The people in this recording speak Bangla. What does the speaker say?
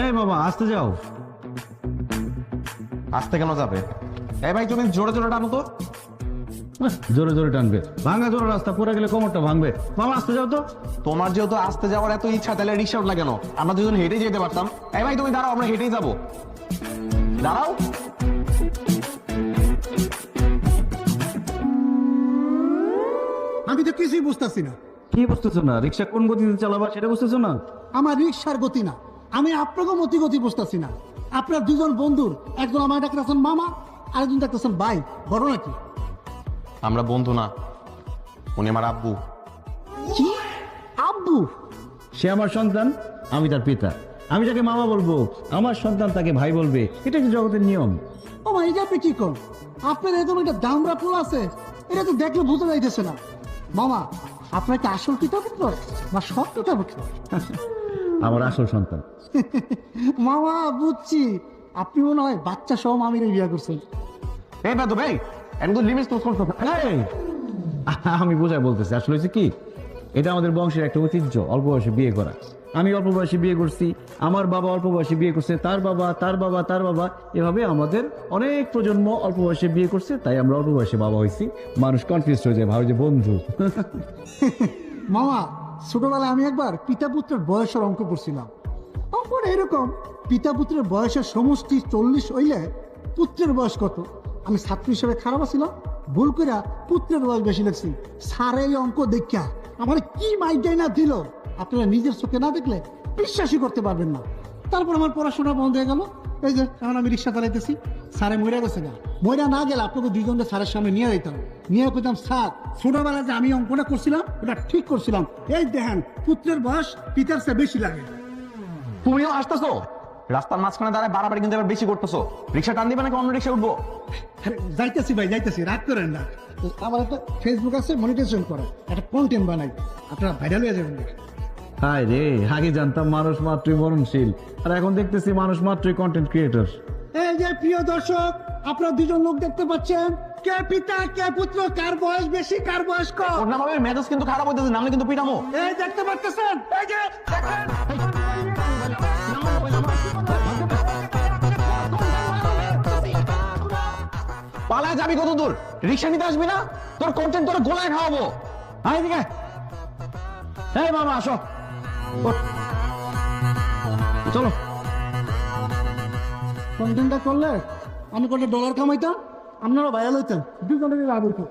এই বাবা আসতে যাও। আসতে কেন যাবে? এই ভাই তুমি জোরে জোরে টানো তো। জোরে জোরে টানবে। ভাঙা জোরে রাস্তা পরে গেলে কোমরটা ভাঙবে। বাবা আসতে যাও তো। তোমার যেহেতু আসতে যাওয়ার এত ইচ্ছা তাহলে রিক্সা উঠলা কেন? আমরা দুজন হেঁটে যেতে পারতাম। এই ভাই তুমি দাঁড়াও আমরা হেঁটেই যাব। দাঁড়াও। আমি তো কিছুই বুঝতেছি না। কি বুঝতেছো না? রিক্সা কোন গতিতে চালাবা সেটা বুঝতেছো না? আমার রিক্সার গতি না। আমি আপনাকে মতি গতি বুঝতেছি না। আপনার দুজন বন্ধুর একজন আমার ডাকতেছেন মামা আরেকজন ডাকতেছেন ভাই। বড় নাকি? আমরা বন্ধু না। উনি আমার আব্বু। কি? আব্বু? সে আমার সন্তান আমি তার পিতা। আমি তাকে মামা বলব আমার সন্তান তাকে ভাই বলবে। এটা কি জগতের নিয়ম। ও মা এটা আপনি কি কর আপনার এরকম একটা দামরা ফুল আছে এটা তো দেখলে বুঝতে যাইতেছে না। মামা আপনার কি আসল পিতা পুত্র বা সব পিতা পুত্র আমার আসল সন্তান। মামা বুঝছি। আপনি মনে হয় বাচ্চা সহ মামির বিয়ে করছেন। এই বেদ ভাই একদম লিমিট তো করছ আমি বোঝায় বলতেছি আসলে হচ্ছে কি? এটা আমাদের বংশের একটা ঐতিহ্য অল্প বয়সে বিয়ে করা। আমি অল্প বয়সে বিয়ে করছি আমার বাবা অল্প বয়সে বিয়ে করছে তার বাবা তার বাবা তার বাবা। এভাবে আমাদের অনেক প্রজন্ম অল্প বয়সে বিয়ে করছে তাই আমরা অল্প বয়সে বাবা হয়েছি। মানুষ কনফিউজ হয়ে যায় ভাবে যে বন্ধু। মামা ছোটবেলায় আমি একবার পিতা পুত্রের বয়সের অঙ্ক করছিলাম অঙ্কটা এরকম পিতা পুত্রের বয়সের সমষ্টি চল্লিশ হইলে পুত্রের বয়স কত? আমি ছাত্র হিসেবে খারাপ ছিলাম ভুল করে পুত্রের বয়স বেশি লাগছি। স্যার এই অঙ্ক দেখা আমার কি মাইটাই না দিল? আপনারা নিজের চোখে না দেখলে বিশ্বাসই করতে পারবেন না। তারপর আমার পড়াশোনা বন্ধ হয়ে গেল। এই যে এখন আমি রিক্সা চালাইতেছি। স্যারে মরে গেছে না ময়রা না গেলে আপনাকে দুইজনকে স্যারের সামনে নিয়ে যেতাম নিয়ে কইতাম স্যার ছোটবেলায় যে আমি অঙ্কটা করছিলাম ওটা ঠিক করছিলাম। এই দেখেন পুত্রের বয়স পিতার চেয়ে বেশি লাগে। তুমিও আসতেছো? রাস্তার মাঝখানে দাঁড়ায় বাড়াবাড়ি কিন্তু এবার বেশি করতেছো। রিক্সা টান দিবে নাকি অন্য রিক্সা উঠবো? যাইতেছি ভাই যাইতেছি রাগ করেন না। আমার একটা ফেসবুক আছে মনিটাইজেশন করা। একটা কন্টেন্ট বানাই। আপনারা ভাইরাল হয়ে যাবেন হায় রে আগে জানতাম মানুষ মাত্রই মরণশীল। আর এখন দেখতেছি মানুষ মাত্রই কন্টেন্ট ক্রিয়েটর এই যে প্রিয় দর্শক আপনারা দুজন লোক দেখতে পাচ্ছেন কে পিতা কে পুত্র কার বয়স বেশি কার বয়স কম? ওর নাম হবে মেজাজ কিন্তু খারাপ হইতেছে নামলে কিন্তু পিটামো এই দেখতে পাচ্ছেন এই যে দেখেন। পালায় যাবি কত দূর রিক্সা নিতে আসবি না? তোর কন্টেন্ট তোর গোলায় খাওয়াবো। আয় দিকে এই মামা আসো। চলো। কন্টেন্টটা করলে আমি কটা ডলার কামাইতাম? আপনারা ভাইরাল হইতাম দুজনের লাভ হইতাম